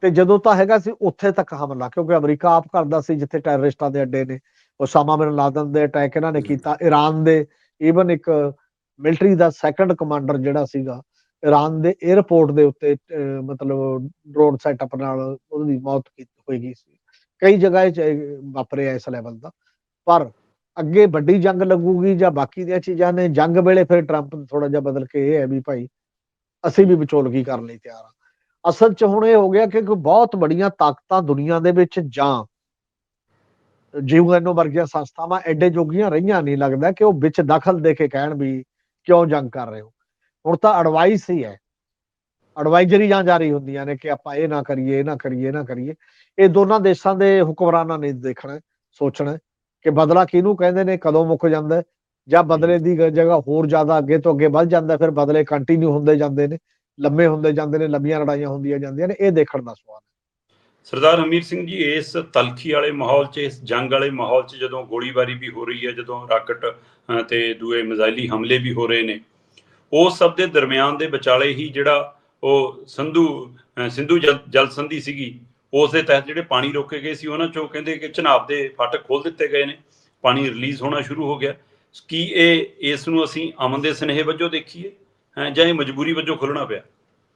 ਤੇ ਜਦੋਂ ਤਾਂ ਹੈਗਾ ਸੀ ਉੱਥੇ ਤੱਕ ਹਮਲਾ ਕਿਉਂਕਿ ਅਮਰੀਕਾ ਆਪ ਕਰਦਾ ਸੀ ਜਿੱਥੇ ਟੈਰਰਿਸਟਾਂ ਦੇ ਅੱਡੇ ਨੇ ਉਸਾਮਾ ਬਿਨ ਲਾਦਨ ਦੇ ਅਟੈਕ ਇਹਨਾਂ ਨੇ ਕੀਤਾ ਈਰਾਨ ਦੇ ਈਵਨ ਇੱਕ ਮਿਲਟਰੀ ਦਾ ਸੈਕੰਡ ਕਮਾਂਡਰ ਜਿਹੜਾ ਸੀਗਾ ਈਰਾਨ ਦੇ 에ਅਰਪੋਰਟ ਦੇ ਉੱਤੇ ਮਤਲਬ ਡਰੋਨ ਸੈਟਅਪ ਨਾਲ ਉਹਦੀ ਮੌਤ ਹੋਈ ਗਈ ਸੀ। ਕਈ ਜਗ੍ਹਾ 'ਚ ਵਾਪਰਿਆ ਇਸ ਲੈਵਲ ਦਾ। ਪਰ ਅੱਗੇ ਵੱਡੀ ਜੰਗ ਲੱਗੂਗੀ ਜਾਂ ਬਾਕੀ ਦੀਆਂ ਚੀਜ਼ਾਂ ਨੇ, ਜੰਗ ਵੇਲੇ ਫਿਰ ਟਰੰਪ ਥੋੜਾ ਜਿਹਾ ਬਦਲ ਕੇ ਇਹ ਹੈ ਵੀ ਭਾਈ ਅਸੀਂ ਵੀ ਵਿਚੋਲਗੀ ਕਰਨ ਲਈ ਤਿਆਰ ਆ ਅਸਲ 'ਚ ਹੁਣ ਇਹ ਹੋ ਗਿਆ ਕਿ ਕੋਈ ਬਹੁਤ ਬੜੀਆਂ ਤਾਕਤਾਂ ਦੁਨੀਆ ਦੇ ਵਿੱਚ ਜਾਂ ਯੂਐਨਓ ਵਰਗੀਆਂ ਸੰਸਥਾਵਾਂ ਐਡੇ ਜੋਗੀਆਂ ਰਹੀਆਂ ਨਹੀਂ ਲੱਗਦਾ ਕਿ ਉਹ ਵਿੱਚ ਦਖਲ ਦੇ ਕੇ ਕਹਿਣ ਵੀ ਕਿਉਂ ਜੰਗ ਕਰ ਰਹੇ ਹੋ? ਹੁਣ ਤਾਂ ਐਡਵਾਈਸ ਹੀ ਹੈ। ਐਡਵਾਈਜ਼ਰੀ ਜਾਂ ਜਾਰੀ ਹੁੰਦੀਆਂ ਨੇ ਕਿ ਆਪਾਂ ਇਹ ਨਾ ਕਰੀਏ, ਇਹ ਨਾ ਕਰੀਏ, ਇਹ ਨਾ ਕਰੀਏ। ਇਹ ਦੋਨਾਂ ਦੇਸ਼ਾਂ ਦੇ ਹੁਕਮਰਾਨਾਂ ਨੇ ਦੇਖਣਾ, ਸੋਚਣਾ ਕਿ ਬਦਲਾ ਕਿਹਨੂੰ ਕਹਿੰਦੇ ਨੇ, ਕਦੋਂ ਮੁੱਕ ਜਾਂਦਾ ਜਾਂ ਬਦਲੇ ਦੀ ਜਗ੍ਹਾ ਹੋਰ ਜ਼ਿਆਦਾ ਅੱਗੇ ਤੋਂ ਅੱਗੇ ਵੱਧ ਜਾਂਦਾ ਫਿਰ ਬਦਲੇ ਕੰਟੀਨਿਊ ਹੁੰਦੇ ਜਾਂਦੇ ਨੇ, ਲੰਮੇ ਹੁੰਦੇ ਜਾਂਦੇ ਨੇ, ਲੰਮੀਆਂ ਲੜਾਈਆਂ ਹੁੰਦੀਆਂ ਜਾਂਦੀਆਂ ਨੇ, ਇਹ ਦੇਖਣ ਦਾ ਸਵਾਲ ਸਰਦਾਰ ਹਮੀਰ ਸਿੰਘ ਜੀ ਇਸ ਤਲਖੀ ਵਾਲੇ ਮਾਹੌਲ 'ਚ ਇਸ ਜੰਗ ਵਾਲੇ ਮਾਹੌਲ 'ਚ ਜਦੋਂ ਗੋਲੀਬਾਰੀ ਵੀ ਹੋ ਰਹੀ ਹੈ ਜਦੋਂ ਰਾਕਟ ਅ, ਤੇ ਦੂਏ ਮਿਜ਼ਾਈਲੀ ਹਮਲੇ ਵੀ ਹੋ ਰਹੇ ਨੇ ਉਹ ਸਭ ਦੇ ਦਰਮਿਆਨ ਦੇ ਵਿਚਾਲੇ ਹੀ ਜਿਹੜਾ ਉਹ ਸੰਧੂ ਸਿੰਧੂ ਜਲ ਜਲ ਸੰਧੀ ਸੀਗੀ ਉਸ ਦੇ ਤਹਿਤ ਜਿਹੜੇ ਪਾਣੀ ਰੋਕੇ ਗਏ ਸੀ ਉਹਨਾਂ ਚੋਂ ਕਹਿੰਦੇ ਕਿ ਚਨਾਬ ਦੇ ਫਾਟਕ ਖੋਲ ਦਿੱਤੇ ਗਏ ਨੇ ਪਾਣੀ ਰਿਲੀਜ਼ ਹੋਣਾ ਸ਼ੁਰੂ ਹੋ ਗਿਆ। ਕੀ ਇਹ ਇਸ ਨੂੰ ਅਸੀਂ ਅਮਨ ਦੇ ਸਨੇਹ ਵਜੋਂ ਦੇਖੀਏ ਜਾਂ ਇਹ ਮਜਬੂਰੀ ਵਜੋਂ ਖੁੱਲਣਾ ਪਿਆ?